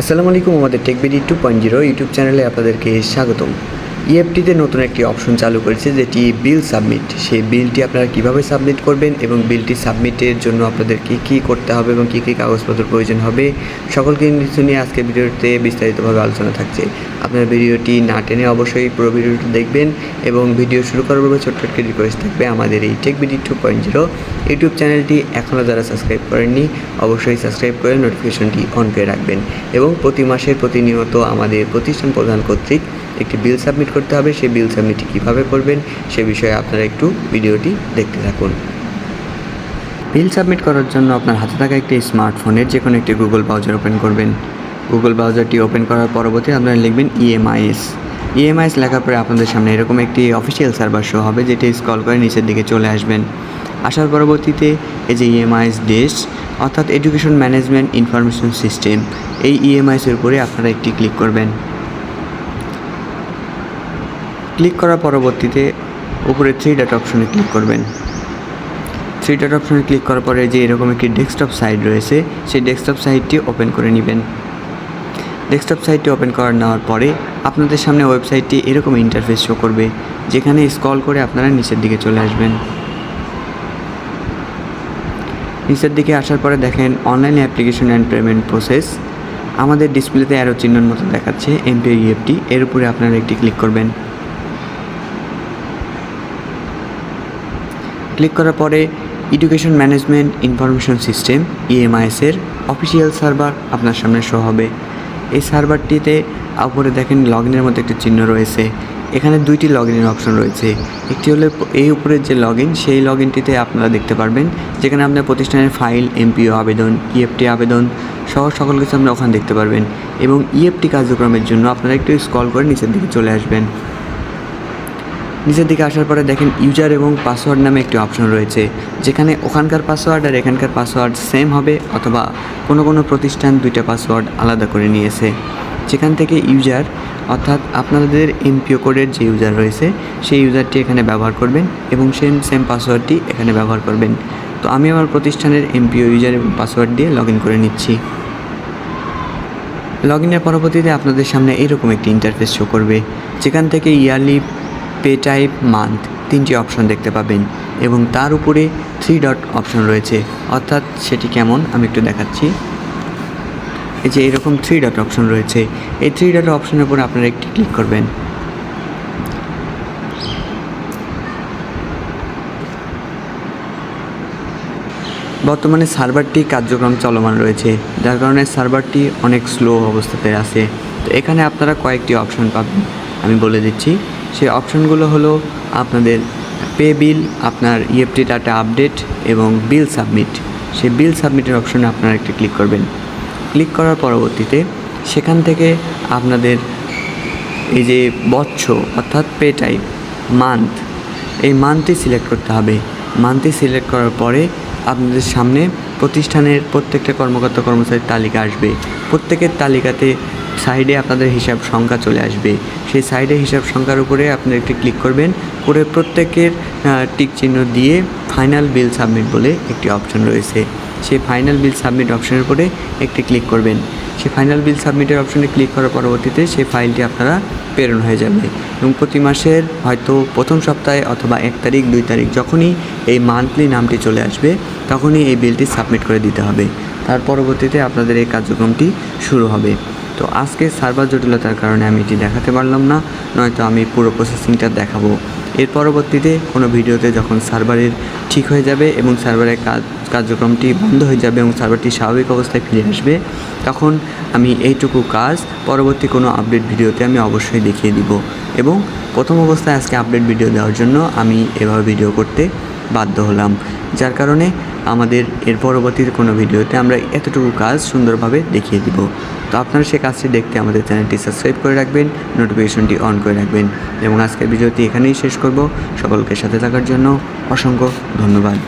আসসালামু আলাইকুম আমাদের TechBD two point zero YouTube চ্যানেলে আপনাদেরকে স্বাগতম। ইএফটিতে নতুন একটি অপশন চালু করেছে, যেটি বিল সাবমিট। সেই বিলটি আপনারা কীভাবে সাবমিট করবেন এবং বিলটি সাবমিটের জন্য আপনাদেরকে কী করতে হবে এবং কী কী কাগজপত্র প্রয়োজন হবে সকল কিছু নিয়ে আজকে ভিডিওতে বিস্তারিতভাবে আলোচনা থাকছে। আপনার ভিডিওটি না টেনে অবশ্যই পুরো ভিডিওটি দেখবেন এবং ভিডিও শুরু করার পূর্বে ছোট্ট একটি রিকোয়েস্ট থাকবে, আমাদের এই TechBD two point zero YouTube চ্যানেলটি এখনও যারা সাবস্ক্রাইব করেননি, অবশ্যই সাবস্ক্রাইব করে নোটিফিকেশনটি অন করে রাখবেন এবং প্রতি মাসের প্রতিনিয়ত আমাদের প্রতিষ্ঠান প্রধান কর্তৃক একটি বিল সাবমিট করতে হবে। সেই বিল সাবমিটটি কীভাবে করবেন সে বিষয়ে আপনারা একটু ভিডিওটি দেখতে থাকুন। বিল সাবমিট করার জন্য আপনার হাতে থাকা একটি স্মার্টফোনের যে কোনো একটি গুগল ব্রাউজার ওপেন করবেন। গুগল ব্রাউজারটি ওপেন করার পরবর্তী আপনারা লিখবেন E ইএমআইএস ইএমআইএস লেখার পরে আপনাদের সামনে এরকম একটি অফিসিয়াল সার্ভার শো হবে, যেটি স্ক্রল করে নিচের দিকে চলে আসবেন। আসার পরবর্তীতে এই যে ইএমআইএস ডেস অর্থাৎ এডুকেশন ম্যানেজমেন্ট ইনফরমেশন সিস্টেম এই ইএমআইএসের উপরে আপনারা একটি ক্লিক করবেন। ক্লিক করার পরবর্তীতে উপরে থ্রি ডট অপশনে ক্লিক করবেন। থ্রি ডট অপশনে ক্লিক করার পরে যে এরকম একটি ডেস্কটপ সাইট রয়েছে, সেই ডেস্কটপ সাইটটি ওপেন করে নেবেন। ডেস্কটপ সাইটটি ওপেন করার নেওয়ার পরে আপনাদের সামনে ওয়েবসাইটটি এরকম ইন্টারফেস শো করবে, যেখানে স্ক্রল করে আপনারা নিচের দিকে চলে আসবেন। নিচের দিকে আসার পরে দেখেন online application and payment process আমাদের ডিসপ্লেতে অ্যারো চিহ্নের মতো দেখাচ্ছে এমপি ইএফটি এর উপরে আপনারা একটি ক্লিক করবেন। ক্লিক করার পরে এডুকেশন ম্যানেজমেন্ট ইনফরমেশন সিস্টেম ইএমআইএসের অফিসিয়াল সার্ভার আপনার সামনে শো হবে। এই সার্ভারটিতে উপরে দেখেন লগ ইনের মধ্যে একটি চিহ্ন রয়েছে। এখানে দুইটি লগ ইনের অপশন রয়েছে। একটি হলো এই উপরের যে লগ ইন সেই লগ ইনটিতে আপনারা দেখতে পারবেন। যেখানে আপনার প্রতিষ্ঠানের ফাইল এমপিও আবেদন ইএফটি আবেদন সহ সকল কিছু আপনারা ওখানে দেখতে পারবেন। এবং ইএফটি কার্যক্রমের জন্য আপনারা একটু স্ক্রল করে নিচের দিকে চলে আসবেন। নিচের দিকে আসার পরে দেখেন ইউজার এবং পাসওয়ার্ড নামে একটি অপশন রয়েছে, যেখানে ওখানকার পাসওয়ার্ড আর এখানকার পাসওয়ার্ড সেম হবে অথবা কোনো কোনো প্রতিষ্ঠান দুইটা পাসওয়ার্ড আলাদা করে নিয়েছে। যেখান থেকে ইউজার অর্থাৎ আপনাদের এমপিও কোডের যে ইউজার রয়েছে, সেই ইউজারটি এখানে ব্যবহার করবেন এবং সেম সেম পাসওয়ার্ডটি এখানে ব্যবহার করবেন। তো আমি আমার প্রতিষ্ঠানের এমপিও ইউজার এবং পাসওয়ার্ড দিয়ে লগ করে নিচ্ছি। লগ ইনের পরবর্তীতে আপনাদের সামনে এরকম একটি ইন্টারফেস শো করবে, যেখান থেকে ইয়ারলি পে টাইপ মান্থ তিনটি অপশন দেখতে পাবেন এবং তার উপরে থ্রি ডট অপশন রয়েছে। অর্থাৎ সেটি কেমন? আমি একটু দেখাচ্ছি। এই যে এরকম থ্রি ডট অপশন রয়েছে। এই থ্রি ডট অপশনের উপরে আপনারা একটি ক্লিক করবেন। বর্তমানে সার্ভারটি কার্যক্রম চলমান রয়েছে, যার কারণে সার্ভারটি অনেক স্লো অবস্থাতে আছে। তো এখানে আপনারা কয়েকটি অপশন পাবেন। আমি বলে দিচ্ছি। সেই অপশনগুলো হলো আপনাদের পে বিল, আপনার ইএফটি ডাটা আপডেট এবং বিল সাবমিট। সেই বিল সাবমিটের অপশনে আপনারা একটি ক্লিক করবেন। ক্লিক করার পরবর্তীতে সেখান থেকে আপনাদের এই যে বৎস অর্থাৎ পে টাইপ, মান্থ, এই মান্থটি সিলেক্ট করতে হবে। মান্থটি সিলেক্ট করার পরে আপনাদের সামনে প্রতিষ্ঠানের প্রত্যেকটা কর্মকর্তা কর্মচারীর তালিকা আসবে। প্রত্যেকের তালিকাতে সাইডে আপনাদের হিসাব সংখ্যা চলে আসবে। সেই সাইডে হিসাব সংখ্যার উপরে আপনারা একটি ক্লিক করবেন। করে প্রত্যেকের টিক চিহ্ন দিয়ে ফাইনাল বিল সাবমিট বলে একটি অপশন রয়েছে। সেই ফাইনাল বিল সাবমিট অপশনের উপরে একটি ক্লিক করবেন। সেই ফাইনাল বিল সাবমিটের অপশনে ক্লিক করার পরবর্তীতে সেই ফাইলটি আপনারা প্রেরণ হয়ে যাবে। এবং প্রতি মাসের হয়তো প্রথম সপ্তাহে অথবা এক তারিখ, দুই তারিখ যখনই এই মান্থলি নামটি চলে আসবে, তখনই এই বিলটি সাবমিট করে দিতে হবে। তার পরবর্তীতে আপনাদের এই কার্যক্রমটি শুরু হবে। তো আজকে সার্ভার জটিলতার কারণে আমি এটি দেখাতে পারলাম না, নয়তো আমি পুরো প্রসেসিংটা দেখাবো। এর পরবর্তীতে কোনো ভিডিওতে যখন সার্ভারের ঠিক হয়ে যাবে এবং সার্ভারের কাজ, কার্যক্রমটি বন্ধ হয়ে যাবে এবং সার্ভারটি স্বাভাবিক অবস্থায় ফিরে আসবে, তখন আমি এইটুকু কাজ পরবর্তী কোনো আপডেট ভিডিওতে আমি অবশ্যই দেখিয়ে দিব এবং প্রথম অবস্থায় আজকে আপডেট ভিডিও দেওয়ার জন্য আমি এভাবে ভিডিও করতে বাধ্য হলাম, যার কারণে আমাদের এর পরবর্তীতে কোনো ভিডিওতে আমরা এতটুকু কাজ সুন্দরভাবে দেখিয়ে দিব। তো আপনারা সেই কাজটি দেখতে আমাদের চ্যানেলটি সাবস্ক্রাইব করে রাখবেন, নোটিফিকেশনটি অন করে রাখবেন। এবং আজকের ভিডিওটি এখানেই শেষ করব। সকলকে সাথে থাকার জন্য অসংখ্য ধন্যবাদ।